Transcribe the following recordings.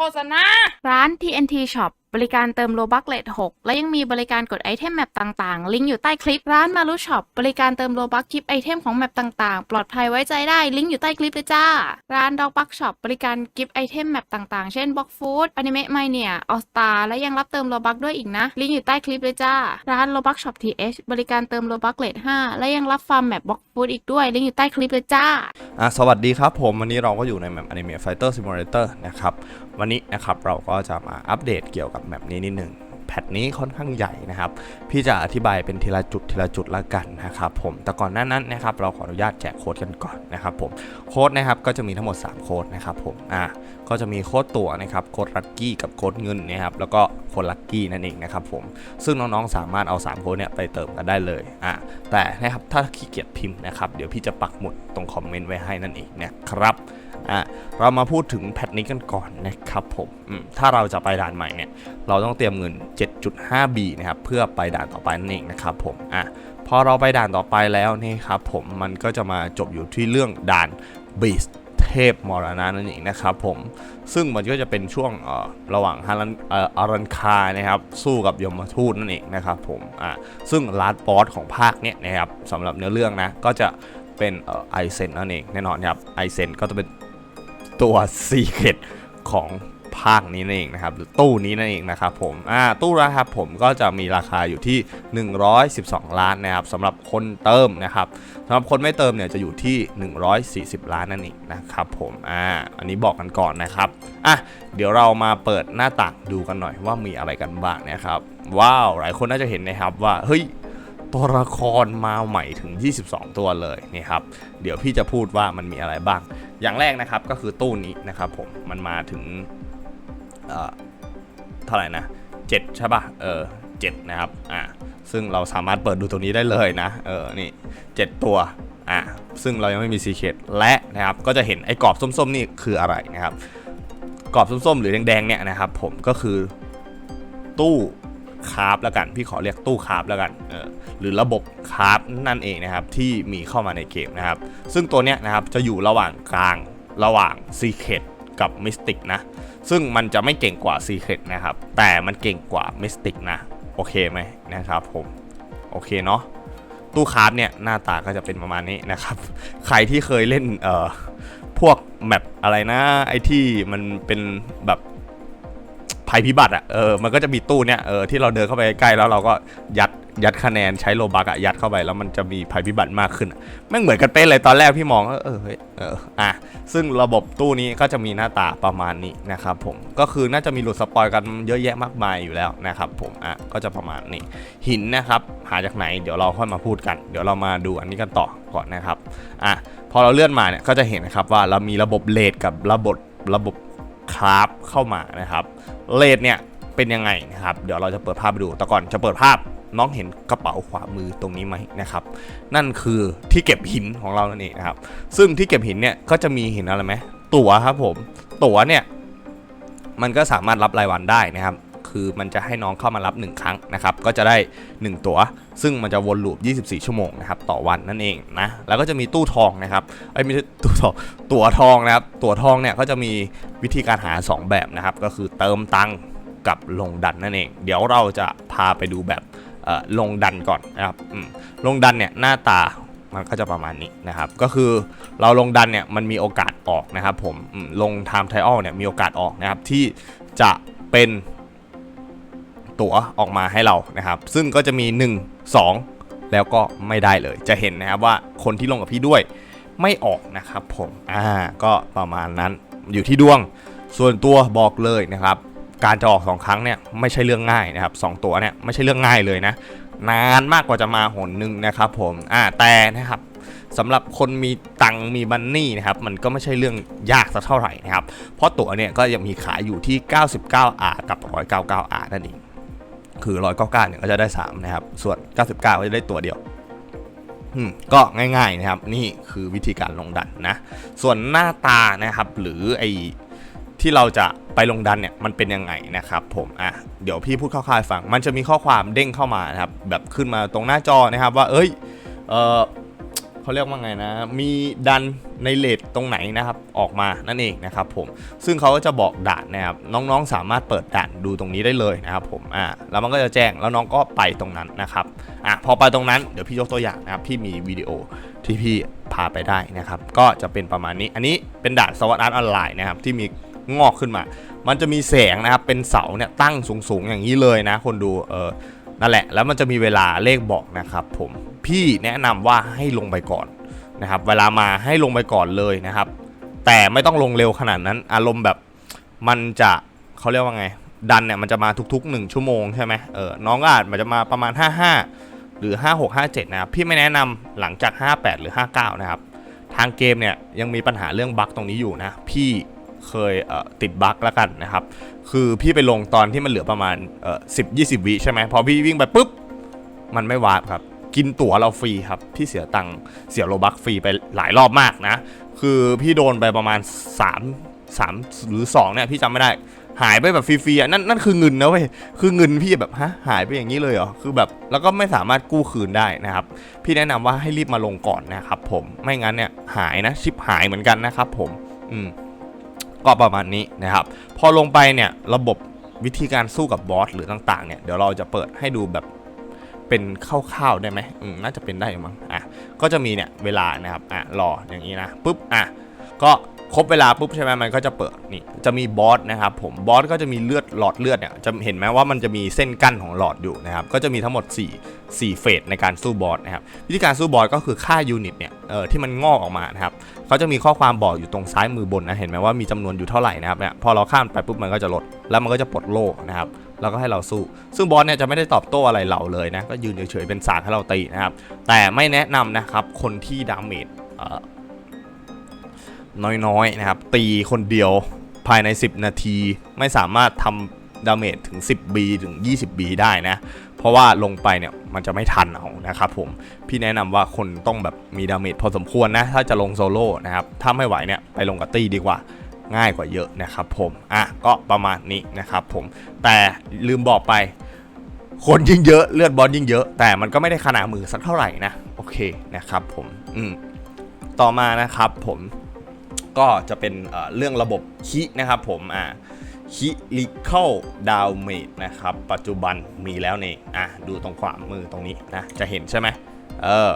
ฆษณา ร้าน TNT Shop บริการเติมโลบักเลท6และยังมีบริการกดไอเทมแมปต่างๆ ลิงก์อยู่ใต้คลิป ร้านมารุช็อปบริการเติมโลบักคลิปไอเทมของแมปต่างๆ ปลอดภัยไว้ใจได้ ลิงก์อยู่ใต้คลิปเลยจ้า ร้านดอกบักช็อปบริการกิฟต์ไอเทมแมปต่างๆ เช่นบ็อกฟู้ดอนิเมะไมเนียออสตาและยังรับเติมโลบักด้วยอีกนะ ลิงก์อยู่ใต้คลิปเลยจ้า ร้านโลบักช็อป TH บริการเติมโลบักเลท5และยังรับฟาร์มแมปบ็อกฟู้ดอีกด้วย ลิงก์อยู่ใต้คลิปเลยจ้าอะสวัสดีครับผมวันนี้เราก็อยู่ในแมป Anime Fighter Simulator นะครับ วันนี้นะครับเราก็จะมาอัปเดตเกี่ยวกับแมปนี้นิดหนึ่งแพทนี้ค่อนข้างใหญ่นะครับ พี่จะอธิบายเป็นทีละจุดทีละจุดละกันนะครับผม แต่ก่อนหน้านั้นนะครับเราขออนุญาตแจกโค้ดกันก่อนนะครับผม โค้ดนะครับก็จะมีทั้งหมด 3 โค้ดนะครับผม อะก็จะมีโค้ดตั๋วนะครับ โค้ดลัคกี้กับโค้ดเงินนะครับ แล้วก็โค้ดลัคกี้นั่นเองนะครับผม ซึ่งน้องๆสามารถเอา 3 โค้ดเนี่ยไปเติมกันได้เลย อะแต่นะครับถ้าขี้เกียจพิมพ์นะครับ เดี๋ยวพี่จะปักหมุดตรงคอมเมนต์ไว้ให้นั่นเองนะครับ อะเรามาพูดถึงแพทนี้กันก่อนนะครับผมมถ้าเราจะไปด่านใหม่เนี่ยเราต้องเตรียมเงิน 7.5B นะครับเพื่อไปด่านต่อไปนั่นเองนะครับผมอะพอเราไปด่านต่อไปแล้วนี่ครับผมมันก็จะมาจบอยู่ที่เรื่องด่านบีสเทพมรณะนั่นเองนะครับผมซึ่งมันก็จะเป็นช่วงเอ่อระหว่างฮารันเอ่ออารันคานะครับสู้กับยมทูตนั่นเองนะครับผมอะซึ่งลาดบอสของภาคเนี้ยนะครับสำหรับเนื้อเรื่องนะก็จะเป็นไอเซนนั่นเองแน่นอนครับไอเซนก็จะเป็น ตัวซีเคดของภาคนี้นั่นเองนะครับหรือตู้นี้นั่นเองนะครับผมอ่าตู้นะครับผมก็จะมีราคาอยู่ที่ 112 ล้านนะครับสำหรับคนเติมนะครับสำหรับคนไม่เติมเนี่ยจะอยู่ที่ 140 ล้านนั่นเองนะครับผมอ่าอันนี้บอกกันก่อนนะครับอะเดี๋ยวเรามาเปิดหน้าต่างดูกันหน่อยว่ามีอะไรกันบ้างนะครับว้าวหลายคนน่าจะเห็นนะครับว่าเฮ้ย ตัวละครมาใหม่ถึง 22 ตัวเลยนี่ครับ เดี๋ยวพี่จะพูดว่ามันมีอะไรบ้าง อย่างแรกนะครับก็คือตู้นี้นะครับผม มันมาถึงเอ่อเท่าไหร่นะ7ใช่ป่ะ เออ7นะครับ อ่า ซึ่งเราสามารถเปิดดูตัวนี้ได้เลยนะ เออ นี่ 7 ตัว อ่า ซึ่งเรายังไม่มีซีเคดและนะครับ ก็จะเห็นไอ้กรอบส้มๆนี่คืออะไรนะครับ กรอบส้มๆ หรือแดงๆ เนี่ยนะครับผม ก็คือตู้ คาร์บแล้วกัน พี่ขอเรียกตู้คาร์บแล้วกันเออหรือระบบคาร์บนั่นเองนะครับที่มีเข้ามาในเกมนะครับ ซึ่งตัวเนี้ยนะครับจะอยู่ระหว่างกลางระหว่างซีเคดกับมิสติกนะซึ่งมันจะไม่เก่งกว่าซีเคดนะครับแต่มันเก่งกว่ามิสติกนะโอเคไหมนะครับผมโอเคเนาะตู้คาร์บเนี่ยหน้าตาก็จะเป็นประมาณนี้นะครับ ใครที่เคยเล่นเอ่อพวกแมปอะไรนะไอที่มันเป็นแบบ ภัยพิบัติอะเออมันก็จะมีตู้เนี่ยเออที่เราเดินเข้าไปใกล้แล้วเราก็ยัดยัดคะแนนใช้โลบักอะยัดเข้าไปแล้วมันจะมีภัยพิบัติมากขึ้นแม่งเหมือนกันเป๊ะเลยตอนแรกพี่มองเออเฮ้ยเอออะซึ่งระบบตู้นี้ก็จะมีหน้าตาประมาณนี้นะครับผมก็คือน่าจะมีหลุดสปอยกันเยอะแยะมากมายอยู่แล้วนะครับผมอะก็จะประมาณนี้หินนะครับหาจากไหนเดี๋ยวเราค่อยมาพูดกัน เดี๋ยวเรามาดูอันนี้กันต่อก่อนนะครับอะพอเราเลื่อนมาเนี่ยก็จะเห็นนะครับว่าเรามีระบบเลดกับระบบระบบ คราฟเข้ามานะครับเลดเนี่ยเป็นยังไงนะครับเดี๋ยวเราจะเปิดภาพไปดู แต่ก่อนจะเปิดภาพน้องเห็นกระเป๋าขวามือตรงนี้ไหมนะครับ นั่นคือที่เก็บหินของเรานั่นเองนะครับ ซึ่งที่เก็บหินเนี่ยก็จะมีหินอะไรไหมตั๋วครับผม ตั๋วเนี่ยมันก็สามารถรับรายวันได้นะครับ คือมันจะให้น้องเข้ามารับ 1 ครั้งนะครับก็จะได้ 1 ตั๋วซึ่งมันจะวนลูป 24 ชั่วโมงนะครับต่อวันนั่นเองนะแล้วก็จะมีตู้ทองนะครับไอ้ไม่ใช่ตู้ทองตั๋วทองนะครับตั๋วทองเนี่ยก็จะมีวิธีการหา 2 แบบนะครับก็คือเติมตังกับลงดันนั่นเอง เดี๋ยวเราจะพาไปดูแบบลงดันก่อนนะครับลงดันเนี่ยหน้าตามันก็จะประมาณนี้นะครับ ก็คือเราลงดันเนี่ยมันมีโอกาสออกนะครับผมลง time trial เนี่ยมีโอกาสออกนะครับที่จะเป็น ตั๋วออกมาให้เรานะครับ ซึ่งก็จะมี 1 2 แล้วก็ไม่ได้เลย จะเห็นนะครับว่าคนที่ลงกับพี่ด้วยไม่ออกนะครับผมอ่าก็ประมาณนั้นอยู่ที่ดวงส่วนตัวบอกเลยนะครับ การจะออกสองครั้งเนี่ยไม่ใช่เรื่องง่ายนะครับสองตัวเนี่ยไม่ใช่เรื่องง่ายเลยนะนานมากกว่าจะมาหนหนึ่งนะครับผมอ่าแต่นะครับสำหรับคนมีตังมีบันนี่นะครับ มันก็ไม่ใช่เรื่องยากสักเท่าไหร่นะครับ เพราะตั๋วเนี่ยก็ยังมีขายอยู่ที่ 99R กับ 199R นั่นเอง คือ 199เนี่ยก็จะได้ 3 นะครับ ส่วน 99 ก็จะได้ตัวเดียวก็ง่ายๆนะครับ นี่คือวิธีการลงดันนะ ส่วนหน้าตานะครับ หรือไอที่เราจะไปลงดันเนี่ยมันเป็นยังไงนะครับผมอะเดี๋ยวพี่พูดคร่าวๆให้ฟัง มันจะมีข้อความเด้งเข้ามานะครับแบบขึ้นมาตรงหน้าจอนะครับว่าเอ้ยเออ เขาเรียกว่าไงนะ มีดันในเลทตรงไหนนะครับ ออกมานั่นเองนะครับผม ซึ่งเขาก็จะบอกด่านนะครับ น้องๆสามารถเปิดด่านดูตรงนี้ได้เลยนะครับผม อ่า แล้วมันก็จะแจ้ง แล้วน้องก็ไปตรงนั้นนะครับ อะ พอไปตรงนั้น เดี๋ยวพี่ยกตัวอย่างนะครับ พี่มีวิดีโอที่พี่พาไปได้นะครับ ก็จะเป็นประมาณนี้ อันนี้เป็นด่านสวัสดิ์ออนไลน์นะครับ ที่มีงอกขึ้นมา มันจะมีแสงนะครับ เป็นเสาเนี่ยตั้งสูงๆอย่างนี้เลยนะ คนดู เออ นั่นแหละแล้วมันจะมีเวลาเลขบอกนะครับผมพี่แนะนำว่าให้ลงไปก่อนนะครับเวลามาให้ลงไปก่อนเลยนะครับ แต่ไม่ต้องลงเร็วขนาดนั้น อารมณ์แบบมันจะเขาเรียกว่าไง ดันเนี่ยมันจะมาทุกๆ 1 ชั่วโมงใช่ไหมเออน้องอาจมันจะมาประมาณ 55 หรือ 56 57 นะครับ พี่ไม่แนะนำหลังจาก 58 หรือ 59 นะครับ ทางเกมเนี่ยยังมีปัญหาเรื่องบั๊กตรงนี้อยู่นะ พี่ เคยเติดบั๊กแล้วกันนะครับ คือพี่ไปลงตอนที่มันเหลือประมาณสิบยี่สิบวิใช่ไหมพอพี่วิ่งไปปุ๊บ มันไม่วาร์ปครับ กินตั๋วเราฟรีครับ พี่เสียตังค์เสียโลบักฟรีไปหลายรอบมากนะ คือพี่โดนไปประมาณ 3 3 หรือ 2 เนี่ย พี่จำไม่ได้ หายไปแบบฟรีๆอะนั่นนั่นคือเงินนะเว้ยคือเงินพี่แบบฮะหายไปอย่างนี้เลยเหรอคือแบบแล้วก็ไม่สามารถกู้คืนได้นะครับ พี่แนะนำว่าให้รีบมาลงก่อนนะครับผมไม่งั้นเนี่ยหายนะชิปหายเหมือนกันนะครับผม อืม ก็ประมาณนี้นะครับ พอลงไปเนี่ยระบบวิธีการสู้กับบอสหรือต่างๆเนี่ยเดี๋ยวเราจะเปิดให้ดูแบบเป็นคร่าวๆได้ไหมอืมน่าจะเป็นได้มั้งอะก็จะมีเนี่ยเวลานะครับอะรออย่างนี้นะปุ๊บอะก็ครบเวลาปุ๊บใช่ไหมมันก็จะเปิดนี่จะมีบอสนะครับผมบอสก็จะมีเลือดหลอดเลือดเนี่ยจะเห็นไหมว่ามันจะมีเส้นกั้นของหลอดอยู่นะครับก็จะมีทั้งหมด 4 4 เฟสในการสู้บอสนะครับวิธีการสู้บอสก็คือค่ายูนิตเนี่ยเออที่มันงอกออกมานะครับ เขาจะมีข้อความบอกอยู่ตรงซ้ายมือบนนะเห็นไหมว่ามีจำนวนอยู่เท่าไหร่นะครับเนี่ยพอเราข้ามไปปุ๊บมันก็จะลดแล้วมันก็จะปลดโล่นะครับแล้วก็ให้เราสู้ ซึ่งบอสเนี่ยจะไม่ได้ตอบโต้อะไรเราเลยนะก็ยืนเฉยๆเป็นสากให้เราตีนะครับแต่ไม่แนะนำนะครับคนที่ดาเมจน้อยๆนะครับตีคนเดียวภายใน 10 นาทีไม่สามารถทำ ดาเมจถึง 10B ถึง 20B ได้นะ เพราะว่าลงไปเนี่ยมันจะไม่ทันเอานะครับผม พี่แนะนำว่าคนต้องแบบมีดาเมจพอสมควรนะ ถ้าจะลงโซโล่นะครับ ถ้าไม่ไหวเนี่ยไปลงกับตี้ดีกว่าง่ายกว่าเยอะนะครับผม อะก็ประมาณนี้นะครับผม แต่ลืมบอกไป คนยิ่งเยอะเลือดบอลยิ่งเยอะ แต่มันก็ไม่ได้ขนาดมือสักเท่าไหร่นะ โอเคนะครับผม อืม ต่อมานะครับผม ก็จะเป็นเอ่อเรื่องระบบคินะครับผม อ่า คิลิเคิลดาวเมดนะครับ ปัจจุบันมีแล้วนี่อะ ดูตรงขวามือตรงนี้นะ จะเห็นใช่ไหมเออ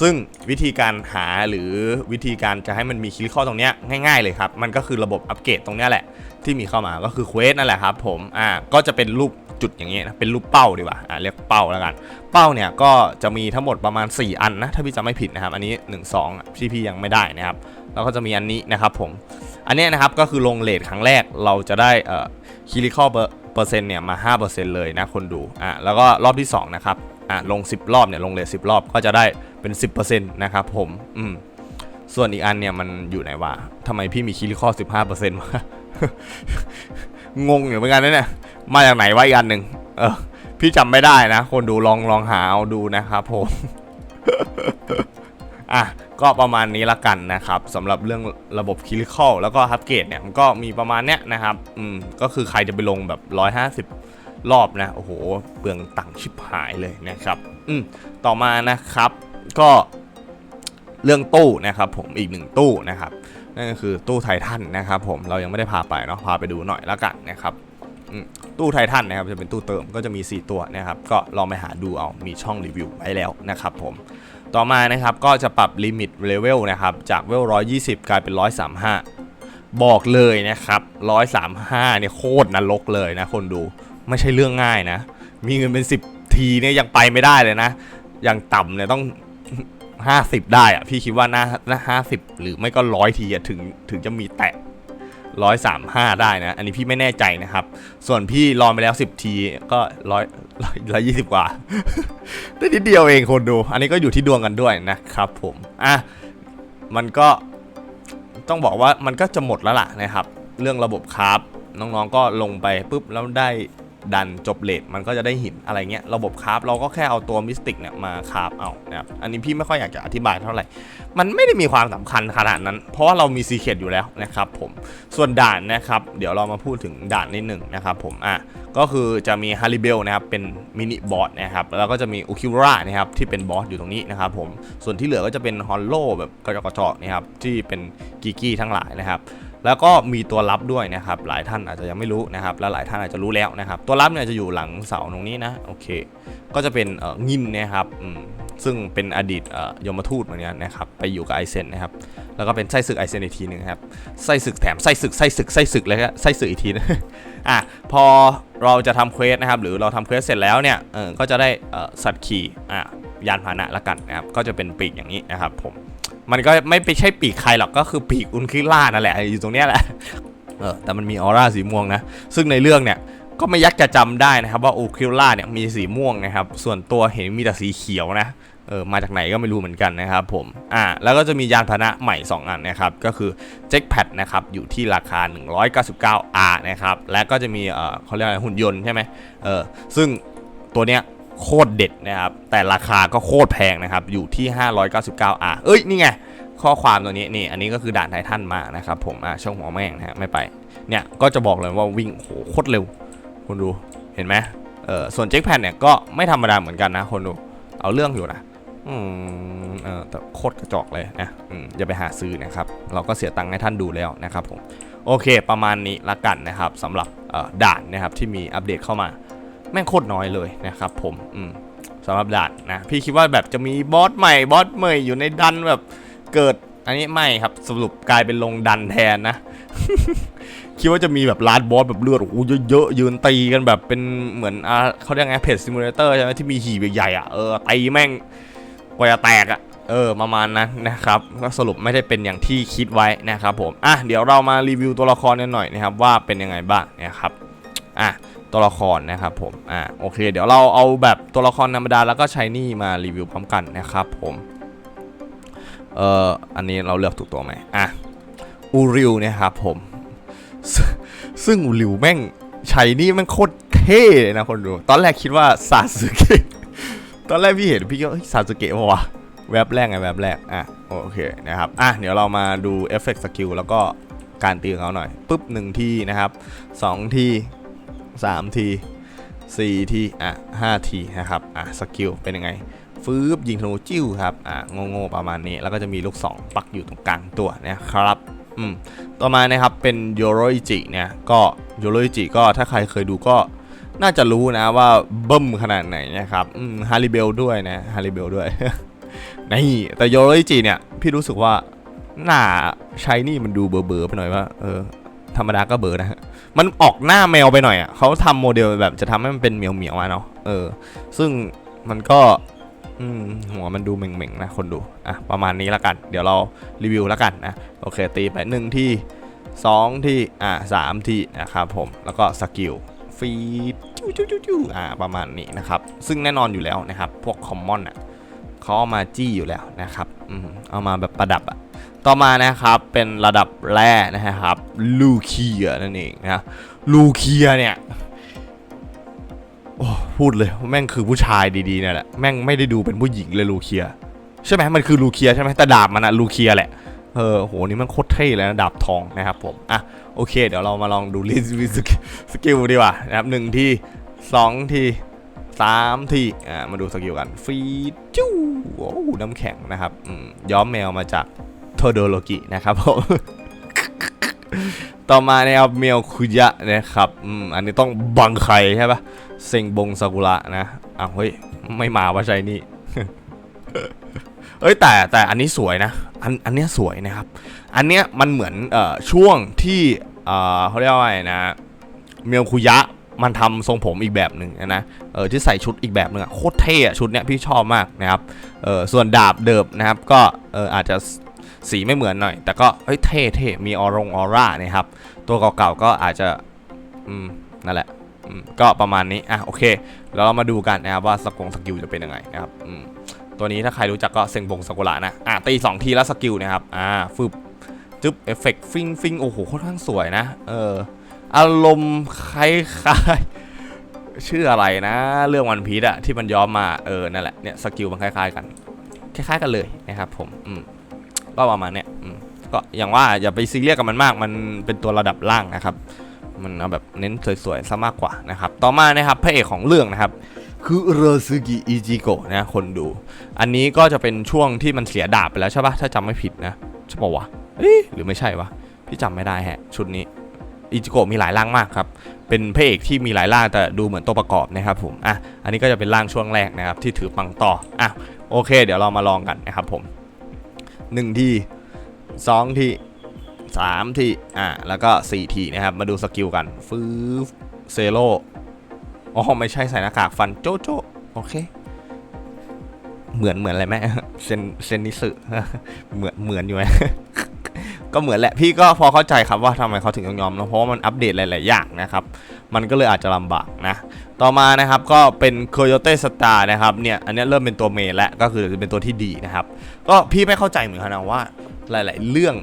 ซึ่งวิธีการหาหรือวิธีการจะให้มันมีคิลิเคิลตรงเนี้ยง่ายๆเลยครับ มันก็คือระบบอัปเกรดตรงเนี้ยแหละ ที่มีเข้ามาก็คือเควสนั่นแหละครับผมอ่าก็จะเป็นรูปจุดอย่างเงี้ยนะเป็นรูปเป้าดีกว่าอ่าเรียกเป้าแล้วกัน เป้าเนี่ยก็จะมีทั้งหมดประมาณ 4 อันนะ ถ้าพี่จำไม่ผิดนะครับ อันนี้ 1 2ที่พี่ยังไม่ได้นะครับ แล้วก็จะมีอันนี้นะครับผม อันนี้นะครับก็คือลงเลทครั้งแรกเราจะได้เอ่อคิริคอเปอร์เซ็นต์เนี่ยมา 5%เลยนะคนดูอะแล้วก็รอบที่ 2 นะครับอะลง 10 รอบเนี่ยลงเลท10 รอบก็จะได้เป็น 10%นะครับผมอืมส่วนอีกอันเนี่ยมันอยู่ไหนวะทำไมพี่มีคิริคอ15%วะงงอยู่เหมือนกันนะเนี่ยมาจากไหนวะอีกอันหนึ่งเออพี่จำไม่ได้นะ คนดูลองลองหาเอาดูนะครับผมอะ ก็ประมาณนี้ละกันนะครับสำหรับเรื่องระบบคิลิคอลแล้วก็ฮับเกตเนี่ยมันก็มีประมาณเนี้ยนะครับอืมก็คือใครจะไปลงแบบ 150 รอบนะ โอ้โห เปลืองตังค์ชิบหายเลยนะครับอืมต่อมานะครับก็เรื่องตู้นะครับผมอีกหนึ่งตู้นะครับนั่นก็คือตู้ไททันนะครับผมเรายังไม่ได้พาไปเนาะพาไปดูหน่อยละกันนะครับอืมตู้ไททันนะครับจะเป็นตู้เติมก็จะมี 4 ตัวนะครับก็ลองไปหาดูเอามีช่องรีวิวไว้แล้วนะครับผม ต่อมานะครับก็จะปรับลิมิตเลเวลนะครับจากเวล120 กลายเป็น 135 บอกเลยนะครับ 135 เนี่ยโคตรนรกเลยนะคนดูไม่ใช่เรื่องง่ายนะ มีเงินเป็น 10 ทีเนี่ยยังไปไม่ได้เลยนะ อย่างต่ำเนี่ยต้อง 50 ได้อะพี่คิดว่าน่าน่า50 หรือไม่ก็ร้อยทีอะถึงถึงจะมีแตะ 135 ได้นะ อันนี้พี่ไม่แน่ใจนะครับ ส่วนพี่ลองไปแล้ว 10 ทีก็ร้อยร้อยยี่สิบกว่า ได้นิดเดียวเองคนดู อันนี้ก็อยู่ที่ดวงกันด้วยนะครับผมอะมันก็ต้องบอกว่ามันก็จะหมดแล้วล่ะนะครับ เรื่องระบบครับน้องๆก็ลงไปปุ๊บแล้วได้ ดันจบเลทมันก็จะได้หินอะไรเงี้ยระบบคราฟเราก็แค่เอาตัวมิสติกเนี่ยมาคราฟเอานะครับอันนี้พี่ไม่ค่อยอยากจะอธิบายเท่าไหร่ มันไม่ได้มีความสำคัญขนาดนั้น เพราะว่าเรามีซีเคดอยู่แล้วนะครับผมส่วนด่านนะครับเดี๋ยวเรามาพูดถึงด่านนิดหนึ่งนะครับผมอะก็คือจะมีฮาริเบลนะครับเป็นมินิบอสนะครับแล้วก็จะมีอุคิวรานะครับที่เป็นบอสอยู่ตรงนี้นะครับผมส่วนที่เหลือก็จะเป็นฮอลโลแบบกระจกกระจกนะครับที่เป็นกิกี้ทั้งหลายนะครับ แล้วก็มีตัวลับด้วยนะครับ หลายท่านอาจจะยังไม่รู้นะครับ และหลายท่านอาจจะรู้แล้วนะครับ ตัวลับเนี่ยจะอยู่หลังเสาตรงนี้นะ โอเค ก็จะเป็นเอ่องินนะครับอืมซึ่งเป็นอดีตยมทูตเหมือนกันนะครับ ไปอยู่กับไอเซนนะครับ แล้วก็เป็นไส้ศึกไอเซนอีกทีหนึ่งครับ ไส้ศึกแถมไส้ศึกไส้ศึกไส้ศึกเลยครับไส้ศึกอีกทีนึงอะ พอเราจะทำเควสนะครับ หรือเราทำเควสเสร็จแล้วเนี่ย เออ ก็จะได้สัตว์ขี่ อะ ยานพาหนะละกันนะครับ ก็จะเป็นปีกอย่างนี้นะครับผม มันก็ไม่ไปใช่ปีกใครหรอกก็คือปีกอุนคิล่านั่นแหละอยู่ตรงเนี้ยแหละเออแต่มันมีออร่าสีม่วงนะ ซึ่งในเรื่องเนี่ยก็ไม่ยักจะจำได้นะครับว่าอุคิล่าเนี่ยมีสีม่วงนะครับ ส่วนตัวเห็นมีแต่สีเขียวนะเออมาจากไหนก็ไม่รู้เหมือนกันนะครับผม อ่า แล้วก็จะมียานพาหนะใหม่ 2 อันนะครับ ก็คือเจ็คแพดนะครับ อยู่ที่ราคา 199R นะครับ และก็จะมี เออเขาเรียกอะไรหุ่นยนต์ใช่ไหมเออ ซึ่งตัวเนี้ย โคตรเด็ดนะครับแต่ราคาก็โคตรแพงนะครับอยู่ที่ 599R เอ้ยนี่ไงข้อความตัวนี้นี่อันนี้ก็คือด่านไททันมานะครับผมอ่าช่องหัวแม่งนะฮะไม่ไปเนี่ยก็จะบอกเลยว่าวิ่งโหโคตรเร็วคุณดูเห็นไหมเออส่วนเจ็คแพดเนี่ยก็ไม่ธรรมดาเหมือนกันนะคนดูเอาเรื่องอยู่นะอืมเออแต่โคตรกระจอกเลยนะอืมอย่าไปหาซื้อนะครับเราก็เสียตังค์ให้ท่านดูแล้วนะครับผมโอเคประมาณนี้ละกันนะครับสำหรับด่านนะครับที่มีอัปเดตเข้ามา แม่งโคตรน้อยเลยนะครับผมอืมสำหรับด่านนะพี่คิดว่าแบบจะมีบอสใหม่บอสใหม่อยู่ในดันแบบเกิดอันนี้ไม่ครับสรุปกลายเป็นลงดันแทนนะ คิดว่าจะมีแบบลาดบอสแบบเลือดโอ้โหเยอะๆยืนตีกันแบบเป็นเหมือนอ่าเขาเรียกไงเพจซิมูเลเตอร์ใช่ไหมที่มีหีบใหญ่ๆอะเออตีแม่งกว่าจะแตกอะเออประมาณนั้นนะครับก็สรุปไม่ได้เป็นอย่างที่คิดไว้นะครับผมอะเดี๋ยวเรามารีวิวตัวละครกันหน่อยนะครับว่าเป็นยังไงบ้างนะครับอะ ตัวละครนะครับผม อะโอเค เดี๋ยวเราเอาแบบตัวละครธรรมดาแล้วก็ชายนี่มารีวิวพร้อมกันนะครับผมเอ่ออันนี้เราเลือกถูกตัวไหมอะอูริวนะครับผม ซึ่งซึ่งอูริวแม่งชัยนี่แม่งโคตรเท่เลยนะคนดู ตอนแรกคิดว่าซาสึเกะตอนแรกพี่เห็นพี่ก็ซาสึเกะปะวะแวบแรกไงแวบแรก อะโอเคนะครับ อะเดี๋ยวเรามาดูเอฟเฟกต์สกิลแล้วก็การตีของเขาหน่อยปุ๊บหนึ่งทีนะครับสองที สามทีสี่ทีอะห้าทีนะครับอะสกิลเป็นยังไงฟืบยิงธนูจิ้วครับอะโง่ๆประมาณนี้ แล้วก็จะมีลูกศรปักอยู่ตรงกลางตัวนะครับอืมต่อมานะครับเป็นโยโรอิจิเนี่ยก็โยโรอิจิก็ถ้าใครเคยดูก็น่าจะรู้นะว่าเบิ่มขนาดไหนนะครับอืมฮาริเบลด้วยนะฮาริเบลด้วยนี่แต่โยโรอิจิเนี่ยพี่รู้สึกว่าหน้าชายนี่มันดูเบอร์ๆไปหน่อยว่าเออธรรมดาก็เบอร์นะ มันออกหน้าแมวไปหน่อยอะเขาทำโมเดลแบบจะทำให้มันเป็นเหมียวเหมียวๆมาเนาะเออ ซึ่งมันก็อืมหัวมันดูเหม่งๆนะคนดูอะประมาณนี้ละกัน เดี๋ยวเรารีวิวละกันนะโอเคตีไปหนึ่งที่สองที่อ่าสามที่นะครับผมแล้วก็สกิลฟีดจู้จู้จู้จู้อ่าประมาณนี้นะครับ ซึ่งแน่นอนอยู่แล้วนะครับ พวกคอมมอนอะเขาเอามาจี้อยู่แล้วนะครับอืมเอามาแบบประดับอะ ต่อมานะครับเป็นระดับแร่นะครับลูเคียนั่นเองนะลูเคียเนี่ยโอ้พูดเลยว่าแม่งคือผู้ชายดีๆเนี่ยแหละแม่งไม่ได้ดูเป็นผู้หญิงเลยลูเคียใช่ไหมมันคือลูเคียใช่ไหมแต่ดาบมันอะลูเคียแหละเออโหนี่มันโคตรเท่เลยนะดาบทองนะครับผมอะโอเค เดี๋ยวเรามาลองดูลิสต์สกิลดีกว่านะครับหนึ่งที่สองที่สามที่อ่ามาดูสกิลกันฟีจู้โอ้น้ำแข็งนะครับอืมย้อมแมวมาจาก โทโดโลกินะครับผม ต่อมานะครับเมลคุยะนะครับอืมอันนี้ต้องบังไข่ใช่ปะเซงบงซากุระนะอ้าวเฮ้ย ไม่มาว่าใจนี่เอ้ยแต่แต่อันนี้สวยนะอันอันเนี้ยสวยนะครับ อันเนี้ยมันเหมือนเอ่อช่วงที่เอ่อเขาเรียกว่าไงนะเมียวคุยะมันทำทรงผมอีกแบบหนึ่งนะเออที่ใส่ชุดอีกแบบหนึ่งอะโคตรเท่อะชุดเนี้ยพี่ชอบมากนะครับเออส่วนดาบเดิมนะครับก็เอออาจจะ สีไม่เหมือนหน่อย แต่ก็เฮ้ยเท่เท่มีออรงออร่านะครับ ตัวเก่าๆก็อาจจะอืมนั่นแหละอืมก็ประมาณนี้อะโอเคแล้วเรามาดูกันนะครับว่าสกงสกิลจะเป็นยังไงนะครับอืมตัวนี้ถ้าใครรู้จักก็เซงบงซากุระนะอะตีสองทีแล้วสกิลนะครับอ่าฟึบจึ๊บเอฟเฟกต์ฟิงฟิงโอ้โหค่อนข้างสวยนะเอออารมณ์คล้ายคายชื่ออะไรนะ เรื่องวันพีชอะที่มันย้อมมาเออนั่นแหละเนี่ยสกิลมันคล้ายๆกัน คล้ายๆกันเลยนะครับผมอืม ก็ประมาณเนี้ยก็อย่างว่าอย่าไปซีเรียสกับมันมาก มันเป็นตัวระดับล่างนะครับ มันเอาแบบเน้นสวยๆซะมากกว่านะครับ ต่อมานะครับพระเอกของเรื่องนะครับคือเรซึกิอิจิโกะนะคนดู อันนี้ก็จะเป็นช่วงที่มันเสียดาบไปแล้วใช่ปะถ้าจำไม่ผิดนะใช่ปะวะเอ๊หรือไม่ใช่วะพี่จำไม่ได้แฮะ ชุดนี้อิจิโกะมีหลายร่างมากครับ เป็นพระเอกที่มีหลายร่างแต่ดูเหมือนตัวประกอบนะครับผมอะอันนี้ก็จะเป็นร่างช่วงแรกนะครับที่ถือปังต่ออะโอเค เดี๋ยวเรามาลองกันนะครับผม หนึ่งทีสองทีสามที อะ แล้วก็สี่ทีนะครับ มาดูสกิลกัน ฟื้เซโลอ๋อ ไม่ใช่ใส่หน้ากากฟันโจโจโอเค เหมือนเหมือนอะไรไหมเซนเซนนิสึเหมือนเหมือนอยู่ไหม ก็เหมือนแหละพี่ก็พอเข้าใจครับว่าทำไมเขาถึงต้องยอมเนะเพราะว่ามันอัปเดตหลาย ๆ อย่างนะครับ มันก็เลยอาจจะลำบากนะ ต่อมานะครับก็เป็นโคโยเต้สตาร์นะครับเนี่ยอันนี้เริ่มเป็นตัวเมนแล้วก็คือเป็นตัวที่ดีนะครับ ก็พี่ไม่เข้าใจเหมือนกันนะว่าหลาย ๆ เรื่อง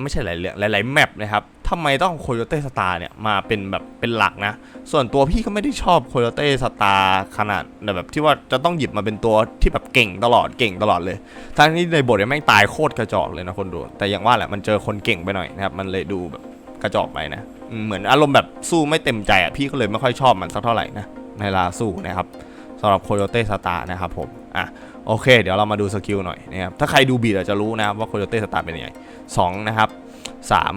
ไม่ใช่หลายเรื่องหลาย ๆ แมปนะครับ ทำไมต้อง Coyote Star เนี่ยมาเป็นแบบเป็นหลักนะ ส่วนตัวพี่ก็ไม่ได้ชอบ Coyote Star ขนาดแบบที่ว่าจะต้องหยิบมาเป็นตัวที่แบบเก่งตลอดเก่งตลอดเลย ทั้งที่ในบทเนี่ยแม่งตายโคตรกระจอกเลยนะคนดู แต่อย่างว่าแหละมันเจอคนเก่งไปหน่อยนะครับ มันเลยดูแบบกระจอกไปนะ เหมือนอารมณ์แบบสู้ไม่เต็มใจอะพี่ก็เลยไม่ค่อยชอบมันสักเท่าไหร่นะในลาสู้นะครับสำหรับโคโยเต้สตาร์นะครับผม อะโอเค เดี๋ยวเรามาดูสกิลหน่อยนะครับ ถ้าใครดูบีดอาจจะรู้นะครับว่าโคโยเต้สตาร์เป็นยังไงสองนะครับสาม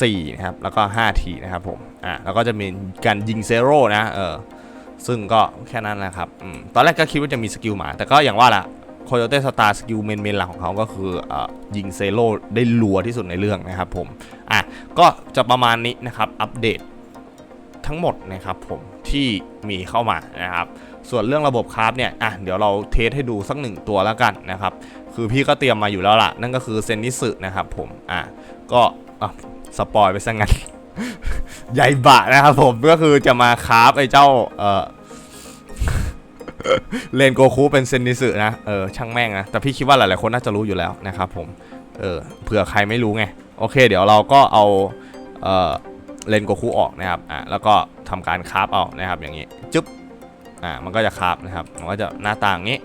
สี่นะครับแล้วก็ห้าทีนะครับผมอะแล้วก็จะมีการยิงเซโร่นะเออซึ่งก็แค่นั้นแหละครับอตอนแรกก็คิดว่าจะมีสกิลหมา แต่ก็อย่างว่าละโคโยเต้สตาร์สกิลเมนเมนหลักของเขาก็คือเออยิงเซโร่ได้รัวที่สุดในเรื่องนะครับผมอะก็จะประมาณนี้นะครับอัปเดตทั้งหมดนะครับผมที่มีเข้ามานะครับส่วนเรื่องระบบคราฟเนี่ยอะเดี๋ยวเราเทสให้ดูสักหนึ่งตัวแล้วกันนะครับคือพี่ก็เตรียมมาอยู่แล้วล่ะ นั่นก็คือเซนนิสึนะครับผมอะก็ อะสปอยไปซะงั้นใหญ่บะนะครับผมก็คือจะมาคราฟไอ้เจ้าเออเลนโกคูเป็นเซนนิสึนะเออช่างแม่งนะแต่พี่คิดว่าหลายๆคนน่าจะรู้อยู่แล้วนะครับผมเออเผื่อใครไม่รู้ไงโอเค เดี๋ยวเราก็เอาเออเลนโกคูออกนะครับอะแล้วก็ทำการคราฟเอานะครับอย่างนี้จึ๊บอ่ามันก็จะคราฟนะครับมันก็จะหน้าต่างนี้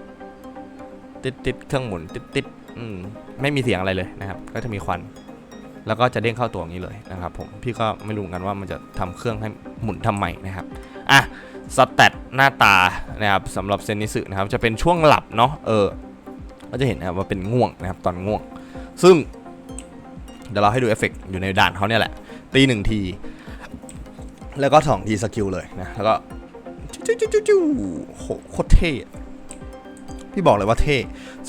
ติดติดเครื่องหมุนติดติดอืมไม่มีเสียงอะไรเลยนะครับ ก็จะมีควัน แล้วก็จะเด้งเข้าตัวอย่างนี้เลยนะครับผมพี่ก็ไม่รู้เหมือนกันว่ามันจะทำเครื่องให้หมุนทำไมนะครับอะสแตทหน้าตานะครับสำหรับเซนนิสึนะครับจะเป็นช่วงหลับเนาะเออก็จะเห็นนะครับว่าเป็นง่วงนะครับตอนง่วง ซึ่งเดี๋ยวเราให้ดูเอฟเฟกต์อยู่ในด่านเขาเนี่ยแหละ ตีหนึ่งที แล้วก็สองทีสกิลเลยนะ แล้วก็จิ้จิ้จิ้จิ้โหโคตรเท่ พี่บอกเลยว่าเท่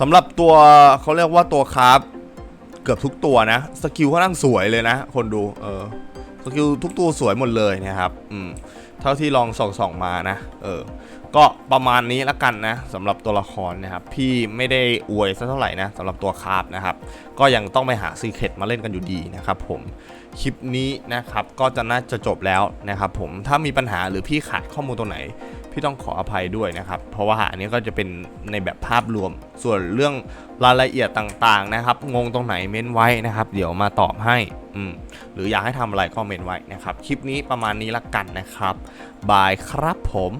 สำหรับตัวเขาเรียกว่าตัวคราฟ เกือบทุกตัวนะ สกิลเขานั่งสวยเลยนะ คนดู เออ สกิลทุกตัวสวยหมดเลยนะครับ อืม เท่าที่ลองส่องส่องมานะ เออ ก็ประมาณนี้ละกันนะสำหรับตัวละครนะครับ พี่ไม่ได้อวยสักเท่าไหร่นะสำหรับตัวคาร์บนะครับ ก็ยังต้องไปหาซีเคร็ตมาเล่นกันอยู่ดีนะครับผม คลิปนี้นะครับ ก็จะน่าจะจบแล้วนะครับผม ถ้ามีปัญหาหรือพี่ขาดข้อมูลตัวไหน พี่ต้องขออภัยด้วยนะครับ เพราะว่าอันนี้ก็จะเป็นในแบบภาพรวม ส่วนเรื่องรายละเอียดต่างๆนะครับ งงตรงไหนเม้นไว้นะครับ เดี๋ยวมาตอบให้อืมหรืออยากให้ทำอะไรก็เมนไว้นะครับ คลิปนี้ประมาณนี้ละกันนะครับ บายครับผม